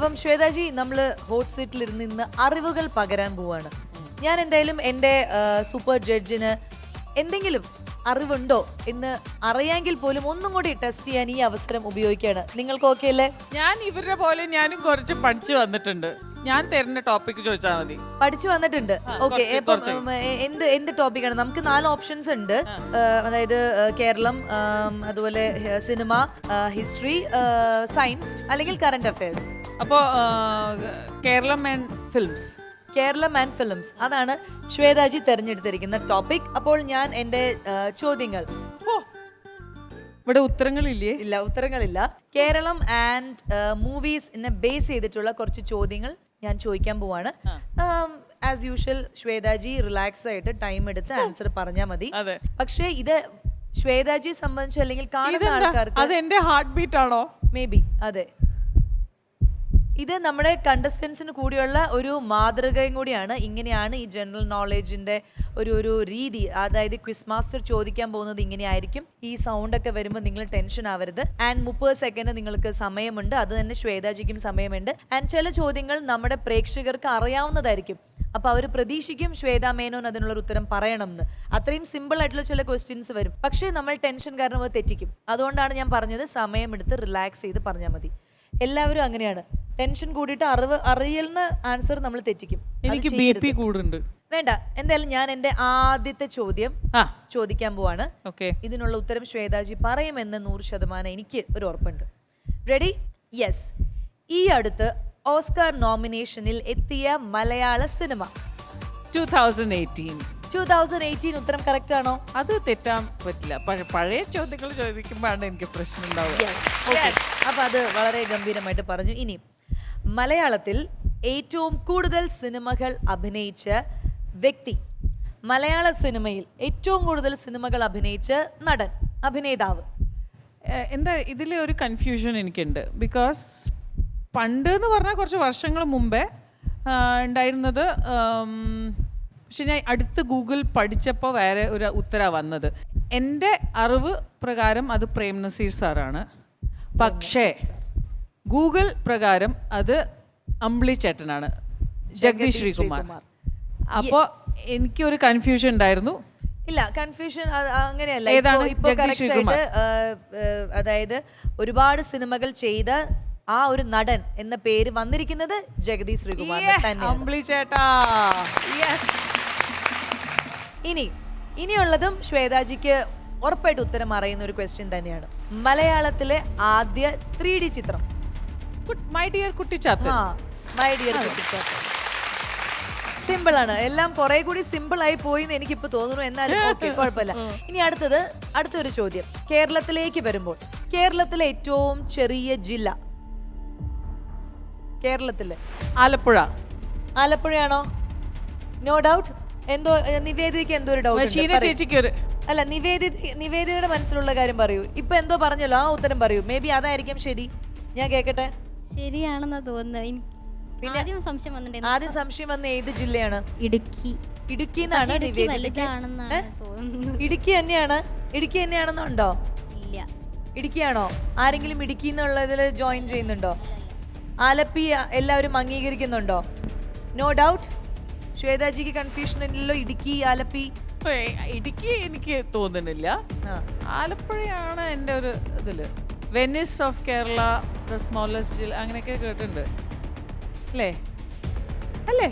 അപ്പം ശ്വേതാജി നമ്മൾ ഹോട്ട് സീറ്റിൽ ഇരുന്ന് ഇന്ന് അറിവുകൾ പകരാൻ പോവാണ്. ഞാൻ എന്തായാലും എന്റെ സൂപ്പർ ജഡ്ജിന് എന്തെങ്കിലും അറിവുണ്ടോ എന്ന് അറിയാമെങ്കിൽ പോലും ഒന്നും കൂടി ടെസ്റ്റ് ചെയ്യാൻ ഈ അവസരം ഉപയോഗിക്കുകയാണ്. നിങ്ങൾക്ക് ഓക്കെ അല്ലേ? ഞാൻ ഇവരുടെ പോലെ ഞാനും കുറച്ച് പഠിച്ചു വന്നിട്ടുണ്ട്. ഞാൻ തരുന്ന ടോപ്പിക് ചോദിച്ചാൽ മതി. പഠിച്ചു വന്നിട്ടുണ്ട്. ഓക്കെ. എന്ത് എന്ത് ടോപ്പിക്കാണ് നമുക്ക് നാല് ഓപ്ഷൻസ് ഉണ്ട്. അതായത് കേരളം അതുപോലെ സിനിമ ഹിസ്റ്ററി സയൻസ് അല്ലെങ്കിൽ കറണ്ട് അഫയേഴ്സ് അപ്പോൾ Keralam and films Keralam and films അതാണ് ശ്വേതാജി തെരഞ്ഞെടുത്തിരിക്കുന്ന ടോപ്പിക് അപ്പോൾ ഞാൻ എന്റെ ചോദ്യങ്ങൾ. ഇവിടെ ഉത്തരങ്ങളില്ലേ? ഇല്ല ഉത്തരങ്ങളില്ല. കേരളം ആൻഡ് മൂവീസ് എന്നെ ബേസ് ചെയ്തിട്ടുള്ള കുറച്ച് ചോദ്യങ്ങൾ. ഞാൻ ചോദിക്കാൻ പോവാണ്. ആസ് യൂഷ്വൽ ശ്വേതാജി റിലാക്സ് ആയിട്ട് ടൈം എടുത്ത് ആൻസർ പറഞ്ഞാൽ മതി. പക്ഷേ ഇത് ശ്വേതാജിയെ സംബന്ധിച്ച് അല്ലെങ്കിൽ കാണുന്ന ആൾക്കാർക്ക് അത് എന്റെ ഹാർട്ട് ബീറ്റ് ആണോ? മേ ബി അതെ. ഇത് നമ്മുടെ കണ്ടസ്റ്റൻസിന് കൂടിയുള്ള ഒരു മാതൃകയും കൂടിയാണ്. ഇങ്ങനെയാണ് ഈ ജനറൽ നോളേജിന്റെ ഒരു ഒരു രീതി. അതായത് ക്വിസ് മാസ്റ്റർ ചോദിക്കാൻ പോകുന്നത് ഇങ്ങനെയായിരിക്കും. ഈ സൗണ്ട് ഒക്കെ വരുമ്പോൾ നിങ്ങൾ ടെൻഷൻ ആവരുത്. ആൻഡ് മുപ്പത് സെക്കൻഡ് നിങ്ങൾക്ക് സമയമുണ്ട്. അത് തന്നെ ശ്വേതാജിക്കും സമയമുണ്ട്. ആൻഡ് ചില ചോദ്യങ്ങൾ നമ്മുടെ പ്രേക്ഷകർക്ക് അറിയാവുന്നതായിരിക്കും. അപ്പൊ അവർ പ്രതീക്ഷിക്കും ശ്വേതാ മേനോൻ അതിനുള്ളൊരു ഉത്തരം പറയണം എന്ന് അത്രയും സിമ്പിൾ ആയിട്ടുള്ള ചില ക്വസ്റ്റ്യൻസ് വരും. പക്ഷേ നമ്മൾ ടെൻഷൻ കാരണം അത് തെറ്റിക്കും. അതുകൊണ്ടാണ് ഞാൻ പറഞ്ഞത് സമയമെടുത്ത് റിലാക്സ് ചെയ്ത് പറഞ്ഞാൽ മതി. എല്ലാവരും അങ്ങനെയാണ്. ടെൻഷൻ കൂടിയിട്ട് അറിവ് അറിയുന്ന ആൻസർ നമ്മൾ തെറ്റിക്കും. അത് എനിക്ക് ബി ചെയ്യരുത്. പി കൂടുണ്ട് വേണ്ട. എന്തായാലും ഞാൻ എന്റെ ആദ്യത്തെ ചോദ്യം ആ. ചോദിക്കാൻ പോവാണ്. ഓക്കെ. ഇതിനുള്ള ഉത്തരം ശ്വേതാജി പറയുമെന്ന് നൂറ് ശതമാനം എനിക്ക് ഒരു ഉറപ്പുണ്ട്. റെഡി യെസ് ഈ അടുത്ത് ഓസ്കാർ നോമിനേഷനിൽ എത്തിയ മലയാള cinema. Two thousand eighteen two thousand eighteen ഉത്തരം കറക്റ്റ് ആണോ? അത് തെറ്റാൻ പറ്റില്ല. പഴ- പഴയ ചോദ്യങ്ങൾ ചോദിക്കുമ്പോഴാണ് എനിക്ക് പ്രശ്നം ഉണ്ടാവുക. Yes. Okay. അപ്പൊ അത് വളരെ ഗംഭീരമായിട്ട് പറഞ്ഞു. ഇനി മലയാളത്തിൽ ഏറ്റവും കൂടുതൽ സിനിമകൾ അഭിനയിച്ച വ്യക്തി. മലയാള സിനിമയിൽ ഏറ്റവും കൂടുതൽ സിനിമകൾ അഭിനയിച്ച നടൻ അഭിനേതാവ്. എന്താ ഇതിൽ ഒരു കൺഫ്യൂഷൻ എനിക്കുണ്ട്. ബിക്കോസ് പണ്ട് എന്ന് പറഞ്ഞാൽ കുറച്ച് വർഷങ്ങൾ മുമ്പേ ഉണ്ടായിരുന്നത് പക്ഷെ ഞാൻ അടുത്ത് ഗൂഗിൾ പഠിച്ചപ്പോൾ വേറെ ഒരു ഉത്തരമാണ് വന്നത്. എന്റെ അറിവ് പ്രകാരം അത് പ്രേം നസീർ സാറാണ് പക്ഷേ ഗൂഗിൾ പ്രകാരം അത് അമ്പിളി ചേട്ടനാണ്. ജഗദീഷ് ശ്രീകുമാർ. അപ്പോൾ എനിക്കൊരു കൺഫ്യൂഷൻ ഉണ്ടായിരുന്നു. ഇല്ല കൺഫ്യൂഷൻ അങ്ങനെയല്ല. ഏതാണ്? അതായത് ഒരുപാട് സിനിമകൾ ചെയ്ത ആ ഒരു നടൻ എന്ന പേര് വന്നിരിക്കുന്നത് ജഗതി ശ്രീകുമാർ അമ്പിളി ചേട്ടാ. ഇനി ഇനിയുള്ളതും ശ്വേതാജിക്ക് ഉറപ്പായിട്ട് ഉത്തരം അറിയുന്ന ഒരു ക്വസ്റ്റ്യൻ തന്നെയാണ്. മലയാളത്തിലെ ആദ്യ ത്രീ ഡി ചിത്രം. My dear Kuttichathan my dear simple ആണ്. എല്ലാം കുറെ കൂടി സിമ്പിൾ ആയി പോയി എന്ന് എനിക്കിപ്പോ തോന്നുന്നു. എന്നാലും ഓക്കെ കുഴപ്പമില്ല. ഇനി അടുത്തത് അടുത്തൊരു ചോദ്യം. കേരളത്തിലേക്ക് വരുമ്പോൾ കേരളത്തിലെ ഏറ്റവും ചെറിയ ജില്ല? കേരളത്തിലെ. ആലപ്പുഴ. ആലപ്പുഴയാണോ? നോ ഡൗട്ട് എന്തോ നിവേദിക്ക് എന്തോ ഒരു ഡൗട്ട് അല്ല നിവേദിത നിവേദിതയുടെ മനസ്സിലുള്ള കാര്യം പറയൂ. ഇപ്പൊ എന്തോ പറഞ്ഞല്ലോ ആ ഉത്തരം പറയൂ. മേ ബി അതായിരിക്കും ശരി. ഞാൻ കേക്കട്ടെ? ശരിയാണെന്നാ തോന്നുന്നത്. ആദ്യം സംശയം വന്നിട്ടുണ്ടായിരുന്നു. ആദ്യം സംശയം വന്ന ഏത് ജില്ലയാണ്? ഇടുക്കി. ഇടുക്കി എന്നാണ് പക്ഷേ ഇടുക്കി നിവേദിതയ്ക്ക് വലുതാണെന്നാണ് തോന്നുന്നത്. ഇടുക്കി തന്നെയാണ്. ഇടുക്കി തന്നെയാണെന്നുണ്ടോ ഇല്ല. ഇടുക്കിയാണോ? ആരെങ്കിലും ഇടുക്കി എന്നുള്ളതിൽ ജോയിൻ ചെയ്യുന്നുണ്ടോ? ആലപ്പി എല്ലാവരും അംഗീകരിക്കുന്നുണ്ടോ? നോ ഡൗട്ട് ശ്വേതാജിക്ക് കൺഫ്യൂഷൻ ഇല്ലല്ലോ ഇടുക്കി ആലപ്പി. ഏയ്, ഇടുക്കി എനിക്ക് തോന്നുന്നില്ല. ആ. ആലപ്പുഴയാണ് എന്റെ ഒരു ഇതിൽ. Venice of Kerala the smallest ജില്ല അങ്ങനെയൊക്കെ കേട്ടിട്ടുണ്ട്. അല്ലേ? അല്ലേ?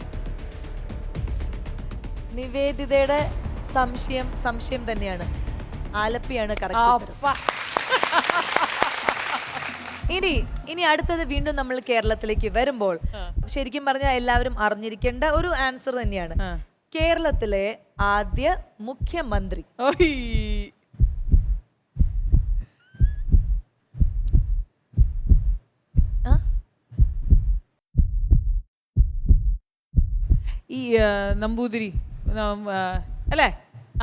നിവേദിതയുടെ സംശയം സംശയം തന്നെയാണ്. ആലപ്പിയാണ്. ഇനി ഇനി അടുത്തത് വീണ്ടും നമ്മൾ കേരളത്തിലേക്ക് വരുമ്പോൾ ശരിക്കും പറഞ്ഞാൽ എല്ലാവരും അറിഞ്ഞിരിക്കേണ്ട ഒരു ആൻസർ തന്നെയാണ്. കേരളത്തിലെ ആദ്യ മുഖ്യമന്ത്രി. ഈ നമ്പൂതിരി അല്ലേ?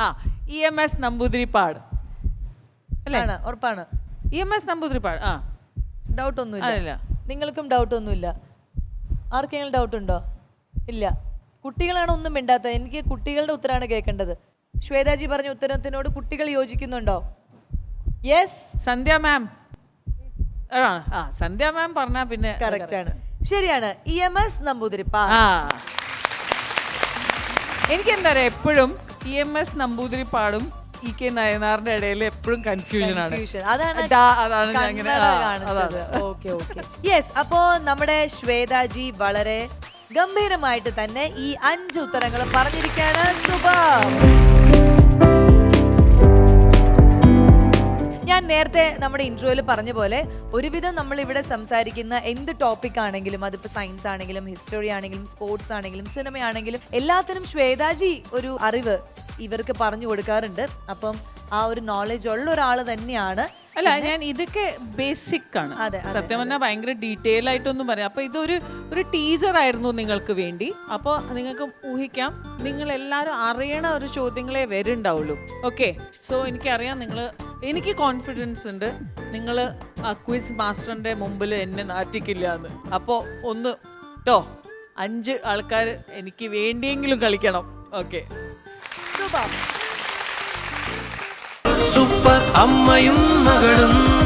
ആ ഇ എം എസ് നമ്പൂതിരിപ്പാട്. അല്ലേ? ഉറപ്പാണ്. ഇ എം എസ് നമ്പൂതിരിപ്പാട് ആ. ഡൗട്ട് ഒന്നും ഒന്നുമില്ല നിങ്ങൾക്കും ഡൗട്ട് ഒന്നുമില്ല ആർക്കെങ്കിലും ഡൗട്ട് ഉണ്ടോ ഇല്ല. കുട്ടികളാണ് ഒന്നും മിണ്ടാത്തത്. എനിക്ക് കുട്ടികളുടെ ഉത്തരമാണ് കേൾക്കേണ്ടത്. ശ്വേതാജി പറഞ്ഞ ഉത്തരത്തിനോട് കുട്ടികൾ യോജിക്കുന്നുണ്ടോ? യെസ്. സന്ധ്യ മാം. ആ ആ സന്ധ്യ മാം പറഞ്ഞാ പിന്നെ കറക്റ്റ് ആണ്. ശരിയാണ്. ഇ എം എസ് നമ്പൂതിരിപ്പാ ആ എനിക്ക് എന്താ പറയാ എപ്പോഴും ഇ എം എസ് നമ്പൂതിരിപ്പാടും ഇ കെ നയനാറിന്റെ ഇടയിൽ എപ്പോഴും കൺഫ്യൂഷൻ ആണ്. അതാണ് ഡാ, അതാണ് ഞാൻ ഇങ്ങനെ കണ്ണട ആ, അതാണ്. Okay okay. യെസ് അപ്പോ നമ്മുടെ ശ്വേതാജി വളരെ ഗംഭീരമായിട്ട് തന്നെ ഈ അഞ്ച് ഉത്തരങ്ങളും പറഞ്ഞിരിക്കാണ് സൂപ്പർ ഞാൻ നേരത്തെ നമ്മുടെ ഇൻട്രോയിൽ പറഞ്ഞ പോലെ ഒരുവിധം നമ്മൾ ഇവിടെ സംസാരിക്കുന്ന എന്ത് ടോപ്പിക് ആണെങ്കിലും അതിപ്പോ സയൻസ് ആണെങ്കിലും ഹിസ്റ്ററി ആണെങ്കിലും സ്പോർട്സ് ആണെങ്കിലും സിനിമയാണെങ്കിലും എല്ലാത്തിനും ശ്വേതാജി ഒരു അറിവ് ഇവർക്ക് പറഞ്ഞു കൊടുക്കാറുണ്ട്. അപ്പം ആ ഒരു നോളജ് ഉള്ള ഒരാൾ തന്നെയാണ്. അല്ല ഞാൻ ഇതൊക്കെ ബേസിക് ആണ്. സത്യം പറഞ്ഞാൽ ഭയങ്കര ഡീറ്റെയിൽ ആയിട്ടൊന്നും പറയാം. അപ്പൊ ഇതൊരു ഒരു ടീസർ ആയിരുന്നു നിങ്ങൾക്ക് വേണ്ടി. അപ്പോൾ നിങ്ങൾക്ക് ഊഹിക്കാം. നിങ്ങൾ എല്ലാവരും അറിയണ ഒരു ചോദ്യങ്ങളെ വരുന്നുണ്ടാവുള്ളൂ ഓക്കെ സോ എനിക്കറിയാം നിങ്ങൾ എനിക്ക് കോൺഫിഡൻസ് ഉണ്ട്. നിങ്ങൾ ആ ക്വിസ് മാസ്റ്ററിന്റെ മുമ്പിൽ എന്നെ നാറ്റിക്കില്ല എന്ന് അപ്പോൾ ഒന്ന് കേട്ടോ അഞ്ച് ആൾക്കാർ എനിക്ക് വേണ്ടിയെങ്കിലും കളിക്കണം. ഓക്കെ. സൂപ്പർ അമ്മയും മകളും